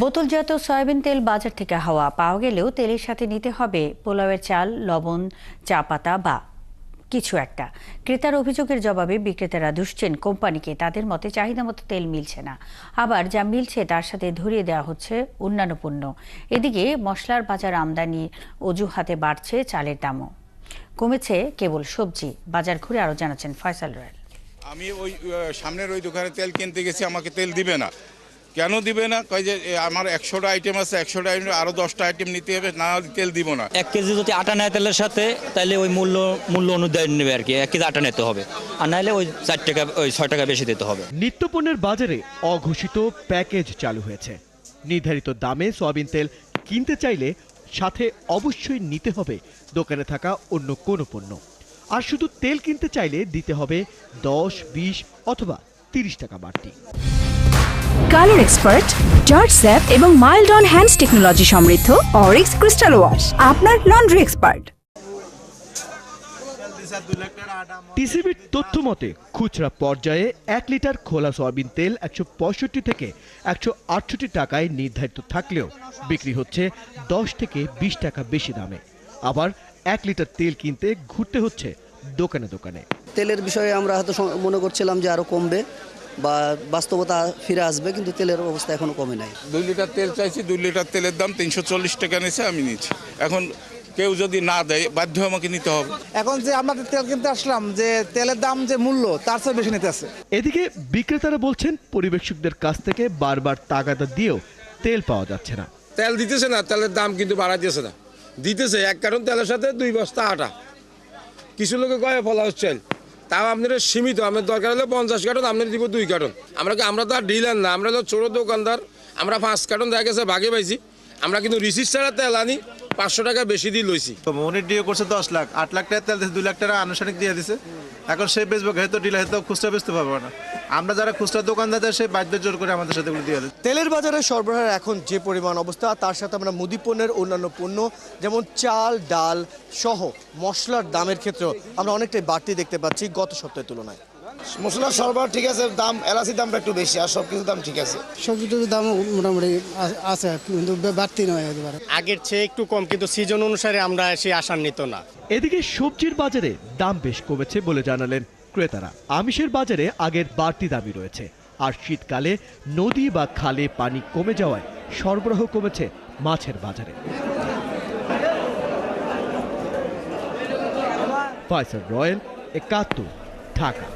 বোতলজাত সয়াবিন তেল বাজার থেকে হাওয়া পাওয়া গেলেও তেলের সাথে নিতে হবে পোলাওয়ের চাল, লবণ, চা পাতা বা কিছু একটা। ক্রেতার অভিযোগের জবাবে বিক্রেতারা দুষছেন কোম্পানিকে তাদের মতে চাহিদা মতো তেল মিলছে না। আবার যা মিলছে তার সাথে ধরিয়ে দেওয়া হচ্ছে অন্যান্য পণ্য। এদিকে মশলার বাজার আমদানি অজুহাতে বাড়ছে চালের দামও। কমেছে কেবল সবজি। বাজার ঘুরে আরও জানাচ্ছেন ফয়সাল রয়েল। আমি ওই সামনের ওই দোকানে তেল কিনতে গেছি, আমাকে তেল দিবে না। কেন দিবে না? কয় যে আমার একশোটা আইটেম আছে একশোটা আইটেম আরও দশটা আইটেম নিতে হবে না তেল দিব না। এক কেজি যদি আটা নেয় তেলের সাথে তাহলে ওই মূল্য মূল্য অনুযায়ী নেবে আর কি এক কেজি আটা নিতে হবে। আর নাহলে ওই চার টাকা ওই ছয় টাকা বেশি দিতে হবে। নিত্যপণ্যের বাজারে অঘোষিত প্যাকেজ চালু হয়েছে। নির্ধারিত দামে সয়াবিন তেল কিনতে চাইলে সাথে অবশ্যই নিতে হবে দোকানে থাকা অন্য কোনো পণ্য। আর শুধু তেল কিনতে চাইলে দিতে হবে দশ বিশ অথবা তিরিশ টাকা বাড়তি। কালার এক্সপার্ট জর্জ স্যাপ এবং মাইল্ড অন হ্যান্ডস টেকনোলজি সমৃদ্ধ অরিক্স ক্রিস্টাল ওয়াশ আপনার লন্ড্রি এক্সপার্ট। টিসিবির তথ্য মতে খুচরা পর্যায়ে এক লিটার খোলা সয়াবিন তেল একশো পঁয়ষট্টি থেকে একশো আটষট্টি টাকায় নির্ধারিত থাকলেও বিক্রি হচ্ছে দশ থেকে বিশ টাকা বেশি দামে। আবার এক লিটার তেল কিনতে ঘুরতে হচ্ছে দোকানে দোকানে। তেলের বিষয়ে আমরা হয়তো মনে করছিলাম যে আরও কমবে। বা বাস্তবতা ফিরে আসবে কিন্তু তেলের অবস্থা এখনও কমে নাই। দুই লিটার তেল চাইছি দুই লিটার তেলের দাম তিনশো চল্লিশ টাকা নিয়েছে আমি নিচ্ছি এখন কেউ যদি না দেয় বাধ্য আমাকে নিতে হবে। এখন যে আমরা তেল কিনতে আসলাম যে তেলের দাম যে মূল্য তার চেয়ে বেশি নিতে আছে। এদিকে বিক্রেতারা বলছেন পরিবেশকদের কাছ থেকে বারবার তাগাদা দিয়েও তেল পাওয়া যাচ্ছে না। তেল দিতেছে না তেলের দাম কিন্তু বাড়াইতেছে না। দিতেছে এক কারণ তেলের সাথে দুই বস্তা আটা। কিছু লোকে কয়ে ফলা হচ্ছে তাও আপনার সীমিত আপনার দরকার হলে পঞ্চাশ কার্টন আপনার দিব দুই কার্টন। আমরা আমরা তো আর ডিলার না, আমরা তো ছোট দোকানদার। আমরা পাঁচ কার্টন দেখা গেছে, ভাগে পাইছি। আমরা কিন্তু রিসিট ছাড়া তেল আনি, পাঁচশো টাকা বেশি দিয়ে লইছি। তো মনির ডিও করছে দশ লাখ, আট লাখ টাকা তেল দিয়েছে দুই লাখ টাকা আনুষ্ঠানিক দিয়ে দিছে। এখন সে বেচবো, হয়তো ডিলার হয়তো খুচরা বেচতে পারব না। আমরা যারা খুচরা দোকানদার সে বাধ্য জোর করে আমাদের সাথে দিয়ে দিচ্ছে তেলের বাজারে সরবরাহের এখন যে পরিমাণ অবস্থা তার সাথে আমরা মুদি পণ্যের অন্যান্য পণ্য যেমন চাল ডাল সহ মশলার দামের ক্ষেত্রেও আমরা অনেকটাই বাড়তি দেখতে পাচ্ছি গত সপ্তাহের তুলনায়। মশলার সরবরাহ ঠিক আছে দাম এলাচির দামটা একটু বেশি আর সব কিছুর দাম ঠিক আছে। সবজিটার দাম মোটামুটি আছে কিন্তু বাড়তি নয় একেবারে আগের চেয়ে একটু কম কিন্তু সিজন অনুসারে আমরা সে আশান্বিত না। এদিকে সবজির বাজারে দাম বেশ কমেছে বলে জানালেন ক্রেতারা আমিষের বাজারে আগের বাড়তি দামি রয়েছে। আর শীতকালে নদী বা খালে পানি কমে যাওয়ায় সরবরাহ কমেছে মাছের বাজারে। ফয়সাল রয়েল, একাত্তর, ঢাকা।